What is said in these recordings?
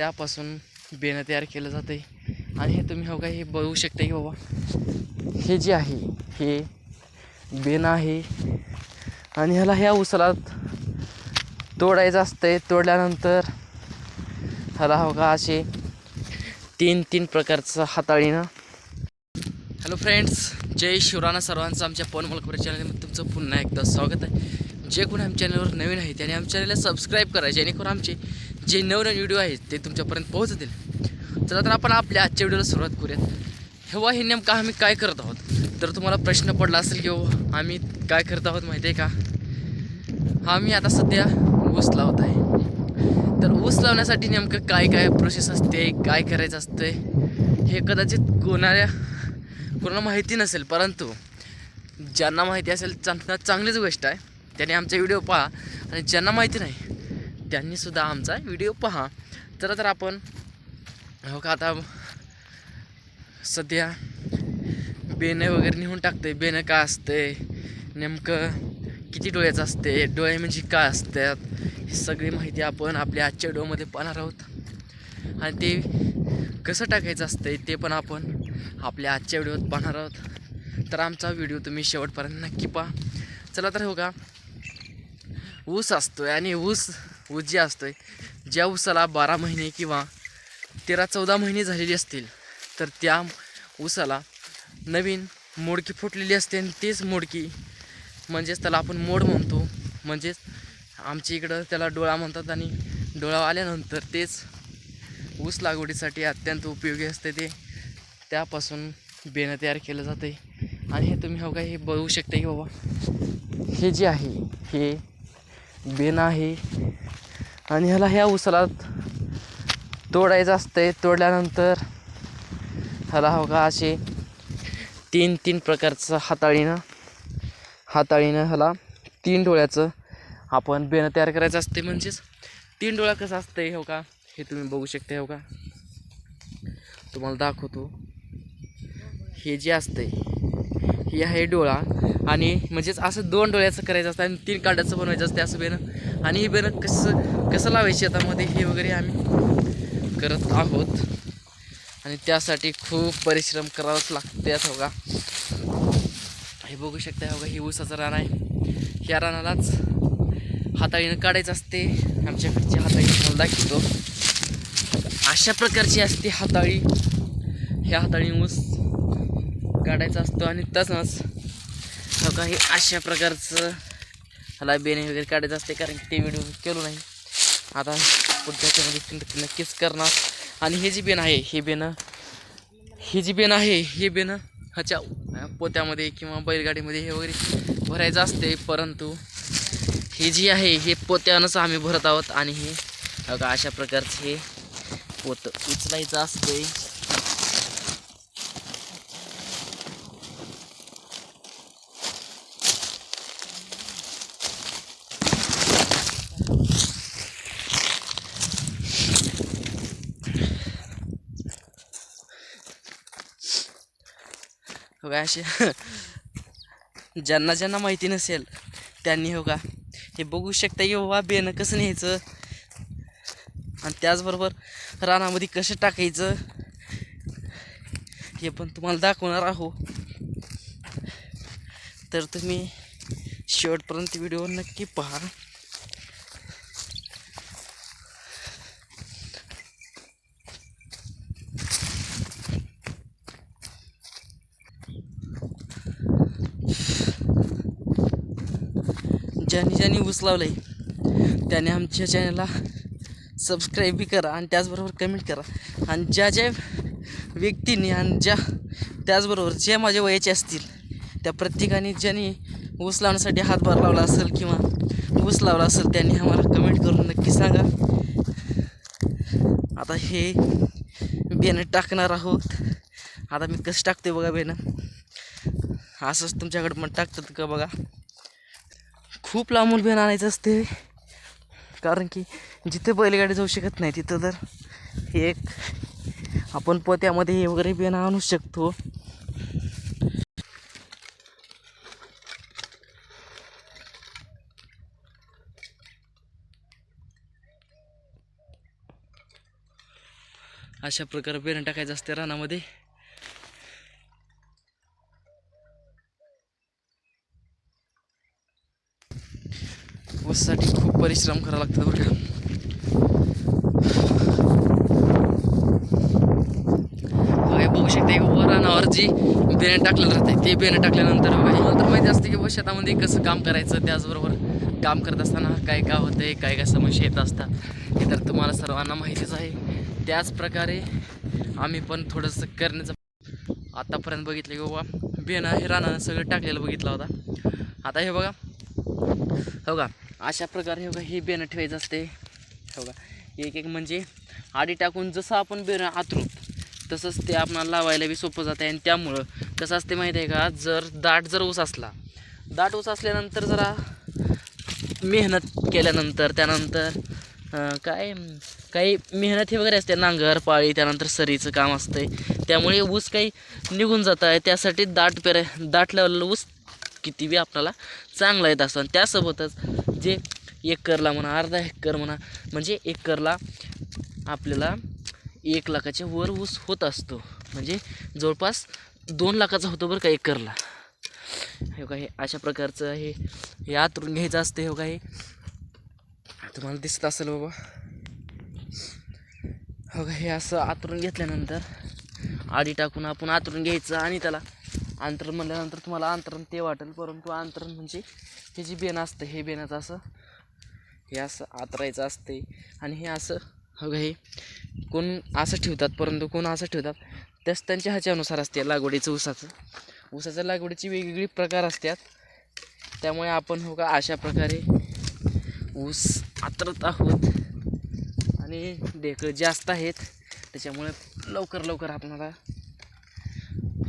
त्यापासून बेणं तयार केलं जातं आहे आणि हे तुम्ही हो का हे बघू शकता की बाबा हे जे आहे हे बेणं आहे. आणि ह्याला ह्या उचलात तोडायचं असतंय. तोडल्यानंतर ह्याला हो का असे तीन तीन प्रकारचं हाताळीनं. हॅलो फ्रेंड्स जय शिवराना सर्वांचं आमच्या पवन मलकपुरी चॅनलमध्ये तुमचं पुन्हा एकदा स्वागत आहे. जे कोण आमच्या चॅनलवर नवीन आहे त्याने आमच्या चॅनलला सबस्क्राईब करा जेणेकरून आमचे जे नवीन व्हिडिओ आहेत ते तुमच्यापर्यंत पोहोचतील. चला तर आपण आपल्या आजच्या व्हिडिओला सुरुवात करूयात. हेव्हा हे नेमकं आम्ही काय करत आहोत? तर तुम्हाला प्रश्न पडला असेल की हो आम्ही काय करत आहोत माहिती आहे का? आम्ही आता सध्या ऊस लावत आहे. तर ऊस लावण्यासाठी नेमकं काय काय प्रोसेस असते काय करायचं असते हे कदाचित कोणाला कोणाला माहिती नसेल परंतु ज्यांना माहिती असेल त्यांना चांगलीच गोष्ट आहे. त्याने आमचा व्हिडिओ पहा. आणि ज्यांना माहिती नाही त्यांनीसुद्धा आमचा व्हिडिओ पहा. चला तर आपण हो का आता सध्या बेणं वगैरे नेऊन टाकते बेणं काय असते? नेमकं किती डोळ्याचं असते? डोळे म्हणजे काय असतात? ही सगळी माहिती आपण आपल्या आजच्या व्हिडिओमध्ये पाहणार आहोत. आणि ते कसं टाकायचं असतं ते पण आपण आपल्या आजच्या व्हिडिओत पाहणार आहोत. तर आमचा व्हिडिओ तुम्ही शेवटपर्यंत नक्की पहा. चला तर हो का ऊस असतो आणि ऊस ऊस जे असतो आहे ज्या ऊसाला बारा महिने किंवा तेरा चौदा महिने झालेली असतील तर त्या ऊसाला नवीन मोडकी फुटलेली असते आणि तीच मोडकी म्हणजेच त्याला आपण मोड म्हणतो. म्हणजेच आमच्या इकडं त्याला डोळा म्हणतात आणि डोळा आल्यानंतर तेच ऊस लागवडीसाठी अत्यंत उपयोगी असते ते. त्यापासून बेणं तयार केलं जातं. आहे आणि हे तुम्ही हो का हे बघू शकता की बाबा हे जे आहे हे बेणं आहे आणि ह्याला ह्या उसाला तोडायचं असतंय. तोडल्यानंतर ह्याला हो का असे तीन तीन प्रकारचं हाताळीनं हाताळीनं ह्याला तीन डोळ्याचं आपण बेणं तयार करायचं असते म्हणजेच तीन डोळा कसं असतंय हो का हे तुम्ही बघू शकता हो का. तुम्हाला दाखवतो. हे जे असतंय हे आहे डोळा. आणि म्हणजेच असं दोन डोळ्याचं करायचं असतं आणि तीन काड्याचं बनवायचं असते असं बेनं आणि हे बेनं कसं कसं लावायची शेतामध्ये हे वगैरे आम्ही करत आहोत. आणि त्यासाठी खूप परिश्रम करावाच लागते हो का हे बघू शकता हो का हे ऊसाचं रान आहे. ह्या रानालाच हाताळीनं काढायचं असते. आमच्याकडची हाताळी तुम्हाला दाखवतो. अशा प्रकारची असते हाताळी. ह्या हाताळी ऊस काढायचा असतो आणि तसंच मित्रांनो का हे अशा प्रकारचं ह्याला बेने वगैरे काढायचं असते कारण की ते व्हिडिओ केलो नाही. आता पुढच्या ह्याच्यामध्ये नक्कीच करणार. आणि हे जी बेन आहे हे बेनं ही जी बेन आहे हे बेनं ह्याच्या पोत्यामध्ये किंवा बैलगाडीमध्ये हे वगैरे भरायचं असते परंतु हे जी आहे हे पोत्यानंच आम्ही भरत आहोत. आणि हे अशा प्रकारचे हे पोत उचलायचं असते. हो का? असे ज्यांना ज्यांना माहिती नसेल त्यांनी हो का? हे बघू शकता की बाबा बेनं कसं न्यायचं? आणि त्याचबरोबर रानामध्ये कसं टाकायचं? हे पण तुम्हाला दाखवणार आहो तर तुम्ही शेवटपर्यंत व्हिडिओ नक्की पहा. ज्यांनी ज्यांनी ऊस लावलं आहे त्याने आमच्या चॅनलला सबस्क्राईबही करा आणि त्याचबरोबर कमेंट करा. आणि ज्या ज्या व्यक्तींनी आणि ज्या त्याचबरोबर जे माझ्या वयाचे असतील त्या प्रत्येकाने ज्यांनी ऊस लावण्यासाठी हातभार लावला असेल किंवा ऊस लावला असेल त्यांनी आम्हाला कमेंट करून नक्की सांगा. आता हे बेनं टाकणार आहोत. आता मी कसं टाकते बघा बेनं असंच तुमच्याकडे पण टाकतात का बघा. खूप लांबून बिन आणायचं असते. कारण की जिथे बैलगाडी जाऊ शकत नाही तिथं तर हे एक आपण पोत्यामध्ये हे वगैरे बिन आणू शकतो. अशा प्रकारे बेणं टाकायचं असते रानामध्ये. बससाठी खूप परिश्रम करावं लागतात बरं का बघू शकते हे वर रानावर जी बेणं टाकलेलं राहते ते बेणं टाकल्यानंतर मला तर माहिती असते की बुवा शेतामध्ये कसं काम करायचं त्याचबरोबर काम करत असताना काय काय होतंय काय काय समस्या येत असतात हे तर तुम्हाला सर्वांना माहितीच आहे. त्याच प्रकारे आम्ही पण थोडंसं करण्याचं आतापर्यंत बघितलं की बाबा बेणं हे रानानं सगळं टाकलेलं बघितला होता. आता हे बघा हो का अशा प्रकारे हो का हे बेणं ठेवायचं असते. हो का एक एक म्हणजे आडी टाकून जसं आपण बेणं आतरू तसंच ते आपणाला लावायला बी सोपं जातं आणि त्यामुळं कसं असते माहीत आहे का जर दाट जर ऊस असला दाट ऊस असल्यानंतर जरा मेहनत केल्यानंतर त्यानंतर काय काही मेहनत हे वगैरे असते. नांगर पाळी त्यानंतर सरीचं काम असतंय. त्यामुळे ऊस काही निघून जात आहे त्यासाठी दाट पेर दाट लेवलला ऊस किती बी आपल्याला चांगला येत असतो आणि त्यासोबतच जे एकरला म्हणा अर्धा एकर म्हणा म्हणजे एकरला आपल्याला एक लाखाच्या वर ऊस होत असतो. म्हणजे जवळपास दोन लाखाचा होतो बरं का एकरला. हे का हे अशा प्रकारचं हे हे आतरून घ्यायचं असतं हे का हे. तुम्हाला दिसत असेल बाबा. हो का हे असं आतरून घेतल्यानंतर आडी टाकून आपण आतरून घ्यायचं आणि त्याला अंतरण म्हणल्यानंतर तुम्हाला अंतरण ते वाटेल परंतु अंतरण म्हणजे हे जी बेन असतं हे बेनाचं असं हे असं आतरायचं असते. आणि हे असं हो हे कोण असं ठेवतात परंतु कोण असं ठेवतात त्याच त्यांच्या ह्याच्यानुसार असते लागवडीचं ऊसाचं. ऊसाच्या लागवडीची वेगवेगळी प्रकार असतात. त्यामुळे आपण हो का अशा प्रकारे ऊस आतरत आहोत. आणि ढेकळं जास्त आहेत त्याच्यामुळे लवकर लवकर आपणाला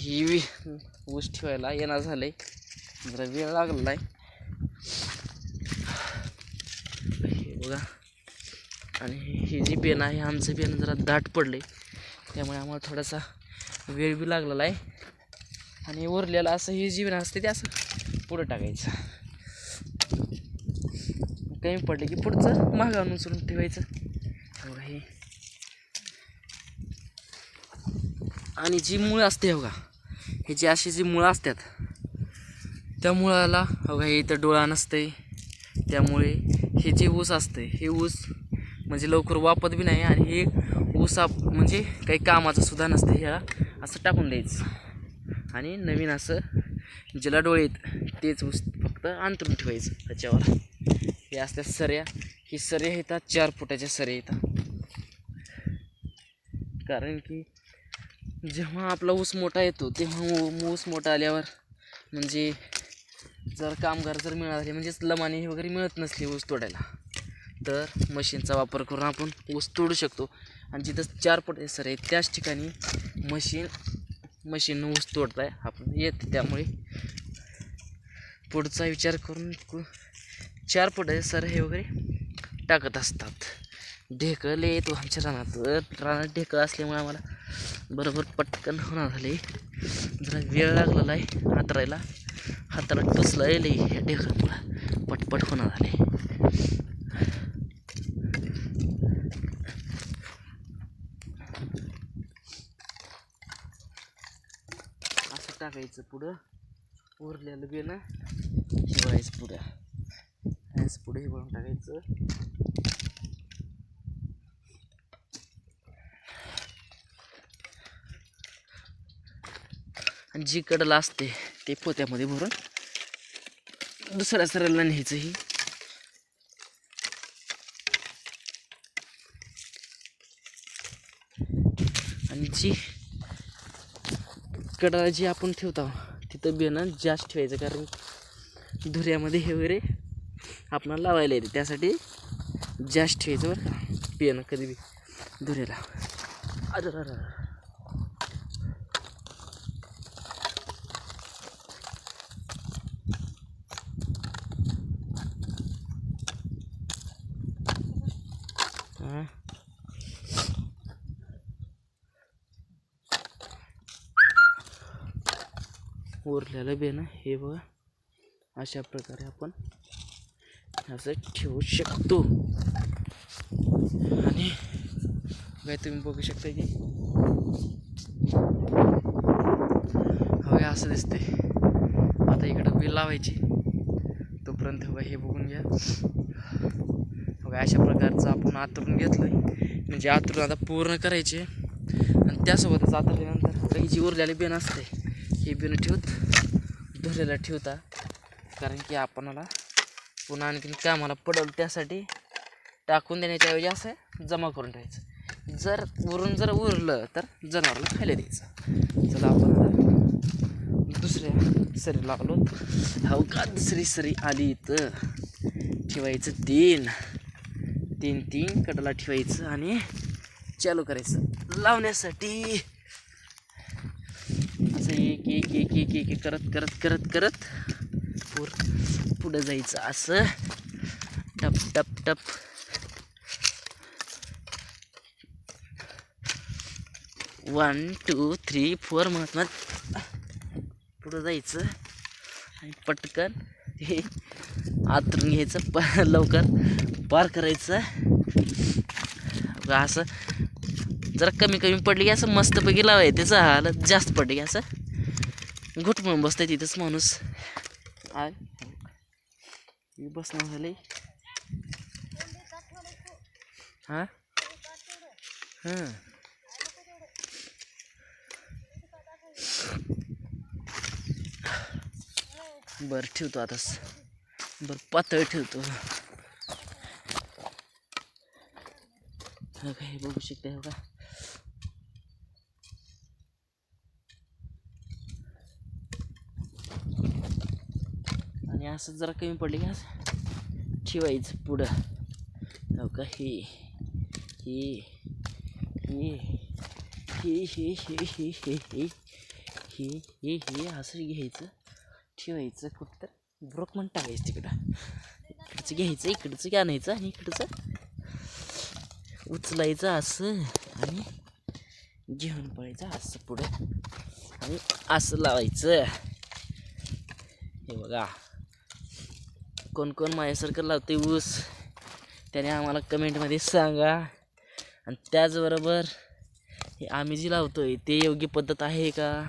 ही वि ऊस ठेवायला येणार झालं आहे जरा वेळ लागलेला आहे हे बघा. आणि हे जी पेन आहे आमचं पेन जरा दाट पडले त्यामुळे आम्हाला थोडासा वेळ बी लागलेला आहे. आणि उरलेलं असं हे जी बेन असते ते असं पुढं टाकायचं. कमी पडलं की पुढचं मागं उचलून ठेवायचं. हे. आणि जी मुळं असते बघा हे जी अशी जी मुळं असतात त्या मुळाला बघा हे इथं डोळा नसते त्यामुळे हे जे ऊस असते हे ऊस म्हणजे लवकर वापत बी नाही आणि हे ऊस आप म्हणजे काही कामाचं सुद्धा नसतं ह्याला. असं टाकून द्यायचं. आणि नवीन असं ज्याला डोळे आहेत तेच ऊस फक्त अंतरून ठेवायचं त्याच्यावर. हे असतात सऱ्या ही सऱ्या येतात चार फुटाच्या सऱ्या येतात कारण की जेव्हा आपला ऊस मोठा येतो तेव्हा ऊ- ऊस मोठा आल्यावर म्हणजे जर कामगार जर मिळाले म्हणजेच लमाने वगैरे मिळत नसली ऊस तोडायला तर मशीनचा वापर करून आपण ऊस तोडू शकतो. आणि जिथं चार पट सर आहे त्याच ठिकाणी मशीन मशीननं ऊस तोडताय आपण येत त्यामुळे. पुढचा विचार करून कु- चार पट सर हे वगैरे टाकत असतात. ढेकळले येतो आमच्या रानात रानात ढेकळ असल्यामुळे आम्हाला बरोबर पटकन होणार झाले. जरा वेळ लागलेला आहे हातरायला. हाताला टुसला येईल ह्या ढेकळामुळं पटपट होणार झाले. असं टाकायचं पुढं. उरलेलं बी ना. पुढं. पुढे पुढे बनवून टाकायचं. जी कडला असते ते पोत्यामध्ये भरून दुसऱ्या सराला न्यायचं ही. आणि जी कडा जी आपण ठेवतो तिथं बियाणं जास्त ठेवायचं कारण धुऱ्यामध्ये हे वगैरे आपणाला लावायला येते. त्यासाठी जास्त ठेवायचं बरं का बियाणं कधी बी धुऱ्याला. अरे उरलेलं बेणं हे बघा. अशा प्रकारे आपण असं ठेवू शकतो. आणि काय तुम्ही बघू शकता की? हवे असं दिसते आता इकडं बिल लावायची. तोपर्यंत हवं हे बघून घ्या. बघा अशा प्रकारचं आपण आतरून घेतलं म्हणजे आतरून आता पूर्ण करायचे. आणि त्यासोबतच आतरल्यानंतर काही जी उरलेली बेन असते हे बिन ठेवत धरलेला ठेवता. कारण की आपणाला पुन्हा आणखीन कामाला पडल त्यासाठी टाकून देण्याच्याऐवजी असं जमा करून ठेवायचं. जर उरून जर उरलं तर जनावरला खायला द्यायचं. चला आपण दुसऱ्या सरी लागलो. हो का दुसरी सरी आली तर ठेवायचं तीन. तीन तीन कडाला ठेवायचं आणि चालू करायचं. लावण्यासाठी एक एक एक एक करत करत करत करत. पूर पुढं जायचं असं. टप टप टप. वन टू थ्री फोर म्हणत म्हणत. पुढं जायचं. आणि पटकन हे आतरून घ्यायचं. प लवकर पार करायचं. असं जरा कमी कमी पडली की असं मस्तपैकी लावायचं. त्याचं हालत जास्त पडली असं घुट म्हणून बसतंय तिथंच माणूस आय मी बसणं झालंय हां हां बरं ठेवतो आता बरं पातळ ठेवतो हा काय बघू शकता हे बघा असं जरा कमी पडले का ठेवायचं पुढं हो का हे हे हे हे हे हे हे हे हे हे हे हे असं घ्यायचं ठेवायचं कुठं तर ब्रोक म्हणून टाकायचं तिकडं इकडचं घ्यायचं इकडचं आणायचं आणि इकडचं उचलायचं असं आणि घेऊन पळायचं असं पुढं आणि असं लावायचं हे बघा कोण कोण माझ्यासारखं लावते ऊस? त्याने आम्हाला कमेंटमध्ये सांगा. आणि त्याचबरोबर हे आम्ही जी लावतो आहे ते योग्य पद्धत आहे का?